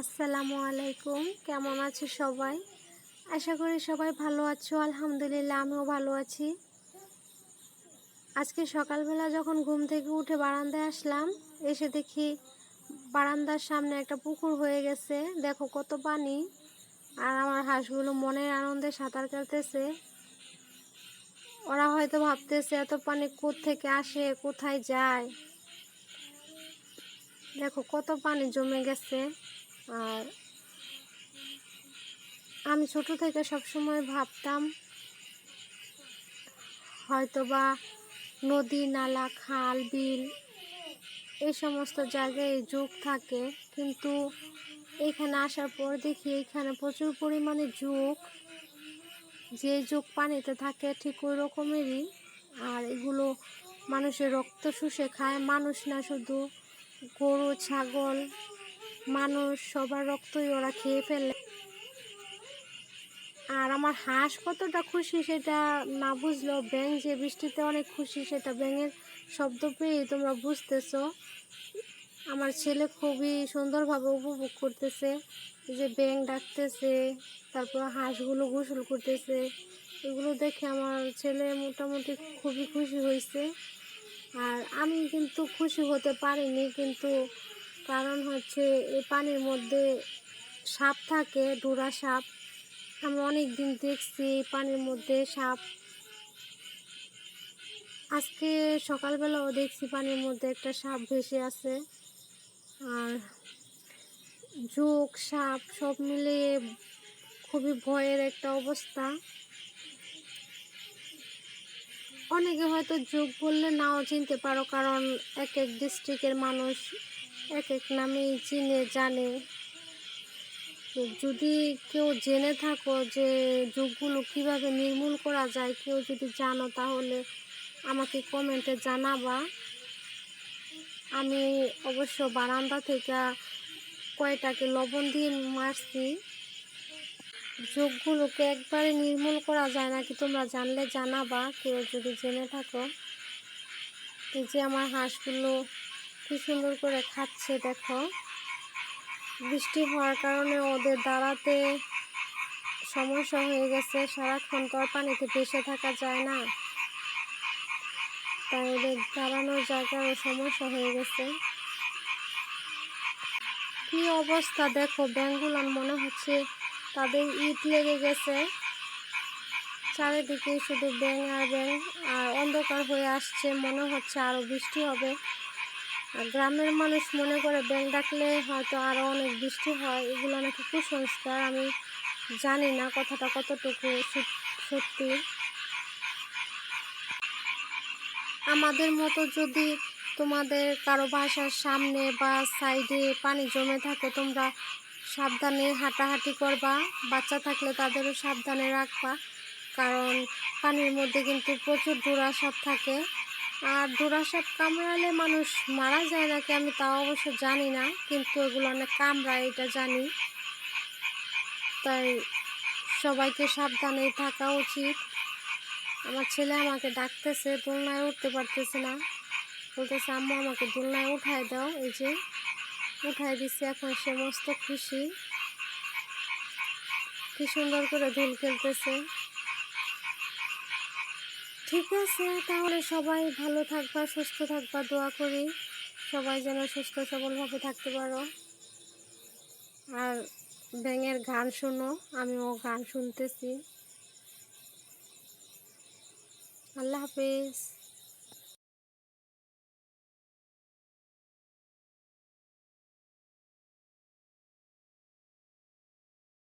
আসসালামু আলাইকুম। কেমন আছো সবাই? আশা করি সবাই ভালো আছো। আলহামদুলিল্লাহ, আমিও ভালো আছি। আজকে সকালবেলা যখন ঘুম থেকে উঠে বারান্দায় আসলাম, এসে দেখি বারান্দার সামনে একটা পুকুর হয়ে গেছে। দেখো কত পানি। আর আমার হাঁসগুলো মনের আনন্দে সাঁতার কাটতেছে। ওরা হয়তো ভাবতেছে, এত পানি থেকে আসে? কোথায় যায়? দেখো কত পানি জমে গেছে। আর আমি ছোট থেকে সবসময় ভাবতাম হয়তোবা নদী, নালা, খাল, বিল এই সমস্ত জায়গায় যুগ থাকে। কিন্তু এখানে আসার পর দেখি এখানে প্রচুর পরিমাণে যুগ। যে যুগ পানিতে থাকে ঠিক ওই রকমেরই। আর এগুলো মানুষের রক্ত শুষে খায়। মানুষ না শুধু গরু, ছাগল মানুষ, সবার রক্তই ওরা খেয়ে ফেলে। আর আমার হাঁস কতটা খুশি সেটা না বুঝলেও ব্যাং যে বৃষ্টিতে অনেক খুশি সেটা ব্যাঙের শব্দ পেয়ে তোমরা বুঝতেছো। আমার ছেলে খুবই সুন্দরভাবে উপভোগ করতেছে যে ব্যাং ডাকতেছে, তারপর হাঁসগুলো গোসল করতেছে, এগুলো দেখে আমার ছেলে মোটামুটি খুবই খুশি হয়েছে। আর আমি কিন্তু খুশি হতে পারিনি, কিন্তু কারণ হচ্ছে এই পানির মধ্যে সাপ থাকে, ডোরা সাপ। আমি অনেক দিন দেখছি পানির মধ্যে সাপ। আজকে সকালবেলাও দেখছি পানির মধ্যে একটা সাপ ভেসে আছে। আর যোগ সাপ, সব মিলিয়ে খুবই ভয়ের একটা অবস্থা। অনেকে হয়তো যোগ বললে নাও চিনতে পারো, কারণ এক এক ডিস্ট্রিক্টের মানুষ এক এক নামেই চিনে, জানে। যদি কেউ জেনে থাকো যে যুগগুলো কীভাবে নির্মূল করা যায়, কেউ যদি জানো তাহলে আমাকে কমেন্টে জানাবা। আমি অবশ্য বারান্দা থেকে কয়টাকে লবণ দিয়ে মারছি। যোগগুলোকে একবারে নির্মূল করা যায় নাকি তোমরা জানলে জানাবা, কেউ যদি জেনে থাকো। যে আমার হাঁসগুলো কি সুন্দর করে খাচ্ছে, দেখো। বৃষ্টি হওয়ার কারণে ওদের দাঁড়াতে সমস্যা হয়ে গেছে। সারাক্ষণ তো আর পানিতে ভেসে থাকা যায় না। তাই ওদের দাঁড়ানোর জায়গারও সমস্যা হয়ে গেছে। কি অবস্থা, দেখো ব্যাঙ্গুলান মনে হচ্ছে তাদের ইট লেগে গেছে। চারিদিকে শুধু ব্যাং আর ব্যাং আর অন্ধকার হয়ে আসছে, মনে হচ্ছে আরও বৃষ্টি হবে। গ্রামের মানুষ মনে করে ব্যাং ডাকলে হয়তো আরও অনেক বৃষ্টি হয়, এগুলো নাকি কুসংস্কার, আমি জানি না কথাটা কতটুকু সত্যি। আমাদের মতো যদি তোমাদের কারও বাসার সামনে বা সাইডে পানি জমে থাকে, তোমরা সাবধানে হাঁটাহাঁটি করবা, বাচ্চা থাকলে তাদেরও সাবধানে রাখবা, কারণ পানির মধ্যে কিন্তু প্রচুর ডোরা সাপ থাকে। আর সাপ কামড়ালে মানুষ মারা যায় নাকি আমি তাও অবশ্য জানি না, কিন্তু এগুলো অনেক কামড়ায়, এটা জানি। তাই সবাইকে সাবধানে থাকা উচিত। আমার ছেলে আমাকে ডাকতেছে, দোলনায় উঠতে পারতেছে না। বলতেছে, আম্মু, আমাকে দোলনায় উঠায় দাও, এই যে উঠায় দিচ্ছে এখন সে মস্ত খুশি। কি সুন্দর করে ধুল খেলতেছে। ঠিক আছে, তাহলে সবাই ভালো থাকবা, সুস্থ থাকবা, দোয়া করি। সবাই যেন সুস্থ, সবলভাবে থাকতে পারো। আর ব্যাঙের গান শোনো, আমিও গান শুনতেছি। আল্লাহ হাফিজ।